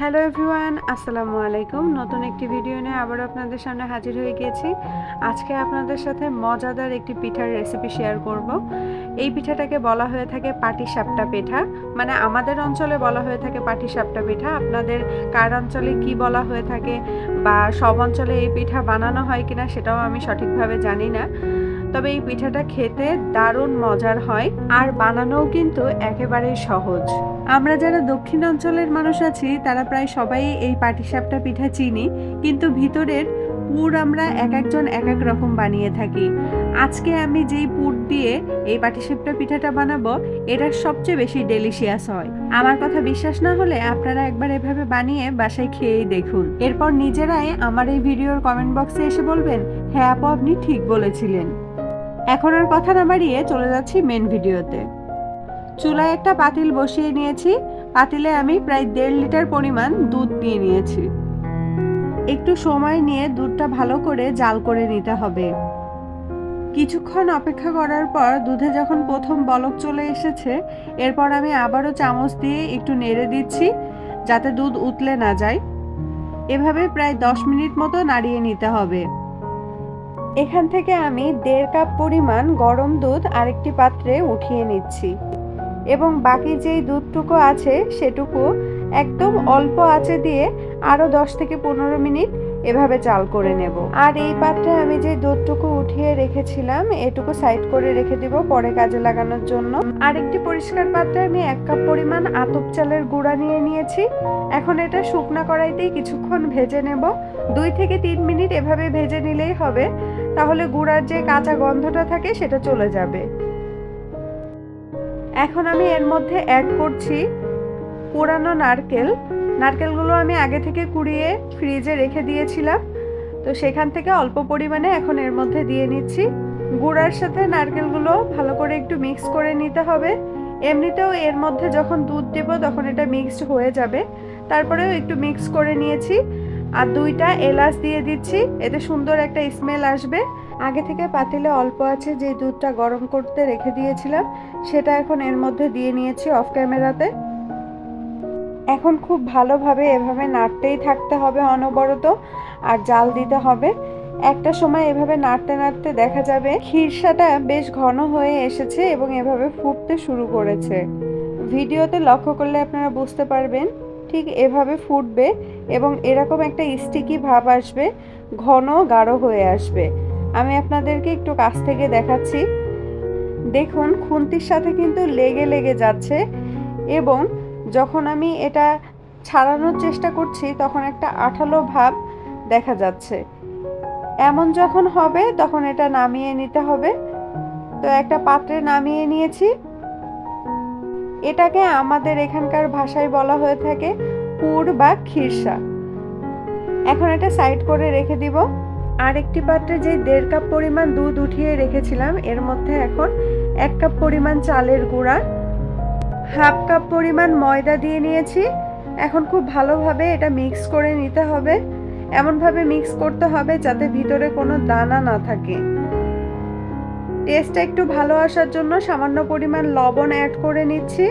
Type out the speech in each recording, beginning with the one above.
Hello everyone, আসসালামু আলাইকুম। নতুন একটি ভিডিও নিয়ে আবারও আপনাদের সামনে হাজির হয়ে গিয়েছি। আজকে আপনাদের সাথে মজাদার একটি পিঠার রেসিপি শেয়ার করব। এই পিঠাটাকে বলা হয়ে থাকে পাটি সাপটা পিঠা। মানে আমাদের অঞ্চলে বলা হয়ে থাকে পাটি সাপটা পিঠা। আপনাদের কার অঞ্চলে কি বলা হয়ে থাকে বা সব অঞ্চলে এই পিঠা বানানো হয় কিনা সেটাও আমি সঠিকভাবে জানি না। তবে এই পিঠাটা খেতে দারুণ মজার হয় আর বানানোও কিন্তু একেবারেই সহজ। আমরা যারা দক্ষিণ অঞ্চলের মানুষ আছি, তারা প্রায় সবাই এই পাটিসাপটা পিঠা চিনি, কিন্তু ভিতরের পুর আমরা এক একজন এক এক রকম বানিয়ে থাকি। আজকে আমি যেই পুর দিয়ে এই পাটিসাপটা পিঠাটা বানাবো এটা সবচেয়ে বেশি ডেলিশিয়াস হয়। আমার কথা বিশ্বাস না হলে আপনারা একবার এভাবে বানিয়ে বাসায় খেয়েই দেখুন। এরপর নিজেরাই আমার এই ভিডিওর কমেন্ট বক্সে এসে বলবেন হ্যাঁ আপু, আপনি ঠিক বলেছিলেন। এখন আর কথা না বাড়িয়ে চলে যাচ্ছি মেন ভিডিওতে। চুলায় একটা পাতিল বসিয়ে নিয়েছি। পাতিলে আমি প্রায় দেড় লিটার পরিমাণ দুধ নিয়ে নিয়েছি। একটু সময় নিয়ে দুধটা ভালো করে জাল করে নিতে হবে। কিছুক্ষণ অপেক্ষা করার পর দুধে যখন প্রথম বলক চলে এসেছে, এরপর আমি আবারও চামচ দিয়ে একটু নেড়ে দিচ্ছি যাতে দুধ উতলে না যায়। এভাবে প্রায় দশ মিনিট মতো নাড়িয়ে নিতে হবে। এখান থেকে আমি দেড় কাপ পরিমাণ গরম দুধ আরেকটি পাত্রে উঠিয়ে নিচ্ছি। এবং বাকি যেই দুধটুকু আছে সেটুকু একদম অল্প আঁচে দিয়ে আরও দশ থেকে পনেরো মিনিট এভাবে চাল করে নেব। আর এই পাত্রে আমি যে দুধটুকু উঠিয়ে রেখেছিলাম, এটুকু সাইড করে রেখে দিব পরে কাজে লাগানোর জন্য। আরেকটি পরিষ্কার পাত্রে আমি এক কাপ পরিমাণ আতপ চালের গুঁড়া নিয়ে নিয়েছি। এখন এটা শুকনা কড়াইতেই কিছুক্ষণ ভেজে নেব। দুই থেকে তিন মিনিট এভাবে ভেজে নিলেই হবে। তাহলে গুঁড়ার যে কাঁচা গন্ধটা থাকে সেটা চলে যাবে। এখন আমি এর মধ্যে অ্যাড করছি পোড়ানো নারকেল। নারকেলগুলো আমি আগে থেকে কুড়িয়ে ফ্রিজে রেখে দিয়েছিলাম। তো সেখান থেকে অল্প পরিমাণে এখন এর মধ্যে দিয়ে নিচ্ছি। গুঁড়ার সাথে নারকেলগুলো ভালো করে একটু মিক্স করে নিতে হবে। এমনিতেও এর মধ্যে যখন দুধ দেবো তখন এটা মিক্সড হয়ে যাবে। তারপরেও একটু মিক্স করে নিয়েছি। আর দুইটা এলাচ দিয়ে দিচ্ছি। এতে সুন্দর একটা স্মেল আসবে। আগে থেকে পাতিলে অল্প আছে, যে দুধটা গরম করতে রেখে দিয়েছিলাম, সেটা এখন এর মধ্যে দিয়ে নিয়েছি অফ ক্যামেরাতে এখন খুব ভালোভাবে এভাবে নাড়তেই থাকতে হবে অনবরত, আর জাল দিতে হবে। একটা সময় এভাবে নাড়তে নাড়তে দেখা যাবে খিরসাটা বেশ ঘন হয়ে এসেছে এবং এভাবে ফুটতে শুরু করেছে। ভিডিওতে লক্ষ্য করলে আপনারা বুঝতে পারবেন, ঠিক এভাবে ফুটবে। এবং এরকম একটা স্টিকি ভাব আসবে, ঘন গাঢ় হয়ে আসবে। আমি আপনাদেরকে একটু কাছ থেকে দেখাচ্ছি। দেখুন, খুন্তির সাথে কিন্তু লেগে লেগে যাচ্ছে এবং যখন আমি এটা ছাড়ানোর চেষ্টা করছি, তখন একটা আঠালো ভাব দেখা যাচ্ছে। এমন যখন হবে, তখন এটা নামিয়ে নিতে হবে। তো একটা পাত্রে নামিয়ে নিয়েছি। এটাকে আমাদের এখানকার ভাষায় বলা হয়ে থাকে পুর বা খিরসা। এখন এটা সাইড করে রেখে দিব। আর একটি পাত্রে যে দেড় কাপ পরিমাণ দুধ উঠিয়ে রেখেছিলাম, এর মধ্যে এখন এক কাপ পরিমাণ চালের গুঁড়া, হাফ কাপ পরিমাণ ময়দা দিয়ে নিয়েছি। এখন খুব ভালোভাবে এটা মিক্স করে নিতে হবে। এমনভাবে মিক্স করতে হবে যাতে ভিতরে কোনো দানা না থাকে। টেস্টটা একটু ভালো আসার জন্য সামান্য পরিমাণ লবণ অ্যাড করে নিচ্ছি।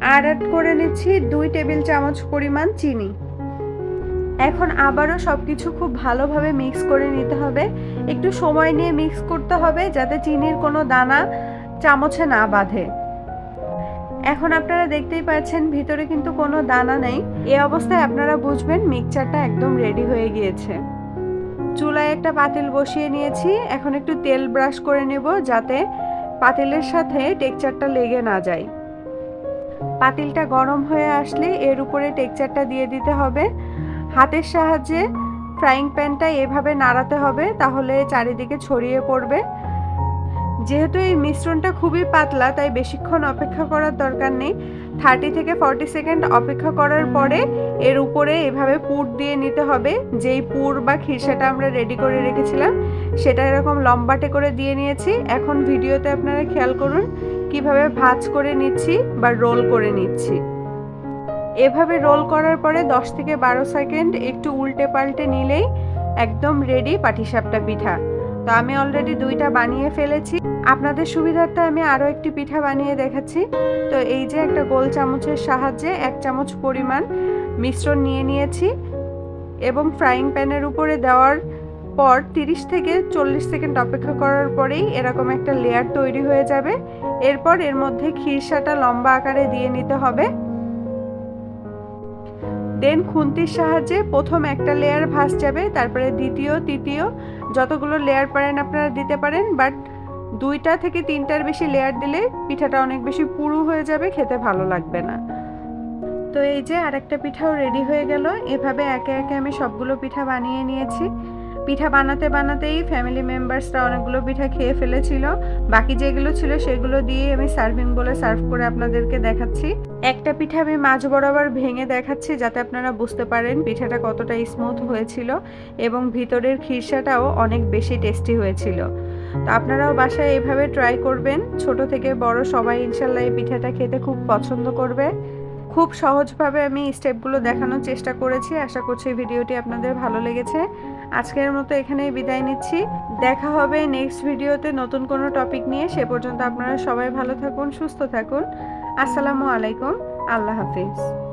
আর অ্যাড করে নিচ্ছি দুই টেবিল চামচ পরিমাণ চিনি। এখন আবারও সব কিছু খুব ভালোভাবে মিক্স করে নিতে হবে। একটু সময় নিয়ে মিক্স করতে হবে যাতে চিনির কোনো দানা চামচে না বাঁধে। এখন আপনারা দেখতেই পাচ্ছেন ভিতরে কিন্তু কোনো দানা নেই। এ অবস্থায় আপনারা বুঝবেন মিক্সচারটা একদম রেডি হয়ে গিয়েছে। চুলায় একটা পাতিল বসিয়ে নিয়েছি। এখন একটু তেল ব্রাশ করে নেব যাতে পাতিলের সাথে টেক্সচারটা লেগে না যায়। পাতিলটা গরম হয়ে আসলে এর উপরে টেক্সচারটা দিয়ে দিতে হবে। হাতের সাহায্যে ফ্রাইং প্যানটা এভাবে নাড়াতে হবে, তাহলে চারিদিকে ছড়িয়ে পড়বে। যেহেতু এই মিশ্রণটা খুবই পাতলা, তাই বেশিক্ষণ অপেক্ষা করার দরকার নেই। থার্টি থেকে ফর্টি সেকেন্ড অপেক্ষা করার পরে এর উপরে এভাবে পুর দিয়ে নিতে হবে। যেই পুর বা খিরসাটা আমরা রেডি করে রেখেছিলাম, সেটা এরকম লম্বাটে করে দিয়ে নিয়েছি। এখন ভিডিওতে আপনারা খেয়াল করুন কীভাবে ভাজ করে নিচ্ছি বা রোল করে নিচ্ছি। এভাবে রোল করার পরে 10 থেকে বারো সেকেন্ড একটু উল্টে পাল্টে নিলেই একদম রেডি পাটিসাপটা পিঠা। তো আমি অলরেডি দুইটা বানিয়ে ফেলেছি। আপনাদের সুবিধার্থে আমি আরও একটি পিঠা বানিয়ে দেখাচ্ছি। তো এই যে একটা গোল চামচের সাহায্যে এক চামচ পরিমাণ মিশ্রণ নিয়ে নিয়েছি এবং ফ্রাইং প্যানের উপরে দেওয়ার পর 30 থেকে চল্লিশ সেকেন্ড অপেক্ষা করার পরেই এরকম একটা লেয়ার তৈরি হয়ে যাবে। এরপর এর মধ্যে খিরসাটা লম্বা আকারে দিয়ে নিতে হবে। দেন খুন্তির সাহায্যে প্রথম একটা লেয়ার ভাস যাবে, তারপরে দ্বিতীয়, তৃতীয়, যতগুলো লেয়ার পারেন আপনারা দিতে পারেন বাট দুইটা থেকে তিনটার বেশি লেয়ার দিলে পিঠাটা অনেক বেশি পুরু হয়ে যাবে, খেতে ভালো লাগবে না। তো এই যে আরেকটা পিঠাও রেডি হয়ে গেল। এভাবে একে একে আমি সবগুলো পিঠা বানিয়ে নিয়েছি। পিঠা বানাতে বানাতেই ফ্যামিলি মেম্বার্সরা অনেকগুলো পিঠা খেয়ে ফেলেছিল। বাকি যেগুলো ছিল সেগুলো দিয়ে আমি সার্ভিং বলে সার্ভ করে আপনাদেরকে দেখাচ্ছি। একটা পিঠা আমি মাঝ বরাবর ভেঙে দেখাচ্ছি যাতে আপনারা বুঝতে পারেন পিঠাটা কতটা স্মুথ হয়েছিল এবং ভিতরের খিরসাটাও অনেক বেশি টেস্টি হয়েছিল। তো আপনারাও বাসায় এভাবে ট্রাই করবেন। ছোট থেকে বড় সবাই ইনশাল্লাহ এই পিঠাটা খেতে খুব পছন্দ করবে। খুব সহজভাবে আমি স্টেপগুলো দেখানোর চেষ্টা করেছি। আশা করছি ভিডিওটি আপনাদের ভালো লেগেছে। আজকের মতো এখানেই বিদায় নিচ্ছি। দেখা হবে নেক্সট ভিডিওতে নতুন কোনো টপিক নিয়ে। সে পর্যন্ত আপনারা সবাই ভালো থাকুন, সুস্থ থাকুন। আসসালামু আলাইকুম। আল্লাহ হাফিজ।